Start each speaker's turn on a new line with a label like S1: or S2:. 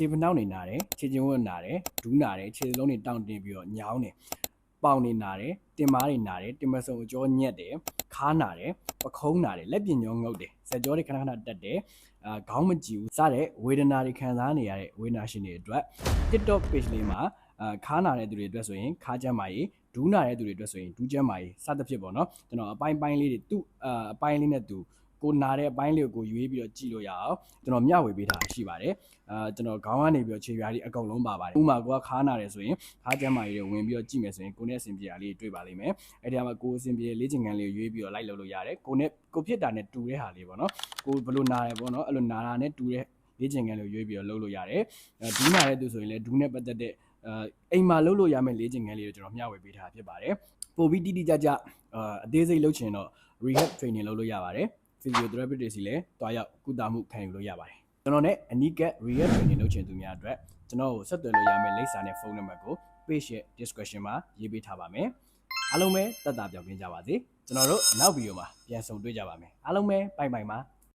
S1: ခြေပနှောက်နေနာတယ်ခြေချင်းဝတ်နာတယ်ဒူးနာတယ်ခြေစလုံးတွေတောင့်တင်းပြီးတော့ညောင်းတယ်ပေါင်နေနာတယ်တင်မားတွေနာတယ်တင်မဆုံအကျော်ညက်တယ်ခါနာတယ်ပခုံးနာတယ်လက်ပြင်ညောငုတ်တယ်စက်ကြောတွေခဏခဏတက်တယ်အာခေါင်းမကြည့်ဘူးစတဲ့ဝေဒနာတွေခံစားနေရတဲ့ဝေဒနာရှင်တွေအတွက် TikTok page လေးမှာအာခါနာတဲ့သူတွေအတွက်ဆိုရင်ခါကျမ်းမာရေးဒူးနာတဲ့သူတွေအတွက်ဆိုရင်ဒူးကျမ်းမာရေးစသဖြင့်ပေါ့နော်ကျွန်တော်အပိုင်းပိုင်းလေးတွေသူ့အာအပိုင်းလေးနဲ့သူ ကိုနာတဲ့အပိုင်းလေးကိုကိုရွေးပြီးတော့ကြည့်လို့ရအောင်ကျွန်တော်မျှဝေပေးထားတာရှိပါတယ်အာကျွန်တော်ခေါင်းကနေပြီးတော့ခြေပြားလေးအကုန်လုံးပါပါတယ်ဥပမာကိုကခါနာတယ်ဆိုရင်ခါကျမ်းမာရေးတွေဝင်ပြီးတော့ကြည့်မယ်ဆိုရင်ကိုနဲ့အဆင်ပြေတာလေးတွေ့ပါလိမ့်မယ်အဲ့ဒီမှာကိုအဆင်ပြေလေ့ကျင့်ခန်းလေးကိုရွေးပြီးတော့လိုက်လုပ်လို့ရတယ်ကိုနဲ့ကိုဖြစ်တာနဲ့တူတဲ့ဟာလေးပေါ့နော်ကိုဘယ်လိုနာတယ်ပေါ့နော်အဲ့လိုနာတာနဲ့တူတဲ့လေ့ကျင့်ခန်းလေးကိုရွေးပြီးတော့လုပ်လို့ရတယ်အဲဒူးနာတဲ့သူဆိုရင်လည်းဒူးနဲ့ပတ်သက်တဲ့အဲအိမ်မှာလုပ်လို့ရမယ့်လေ့ကျင့်ခန်းလေးကိုကျွန်တော်မျှဝေပေးထားဖြစ်ပါတယ်ပို့ပြီးတိတိကျကျအာအသေးစိတ်လုပ်ချင်တော့ rehab training လုပ်လို့ရပါတယ် physiotherapist တွေစီလည်းတွားရောက်ကုသမှုခံယူလို့ရပါတယ်ကျွန်တော်နဲ့အနီးကပ် rehab training လုပ်ချင်သူများအတွက်ကျွန်တော်ကိုဆက်သွယ်လို့ရမယ့်လိပ်စာနဲ့ဖုန်းနံပါတ်ကို page ရဲ့ description မှာရေးပေးထားပါမယ်အားလုံးပဲတက်တာပြောင်းပြကြပါစေကျွန်တော်တို့နောက်ဗီဒီယိုမှာပြန်ဆုံတွေ့ကြပါမယ်အားလုံးပဲဘိုင်ဘိုင်ပါ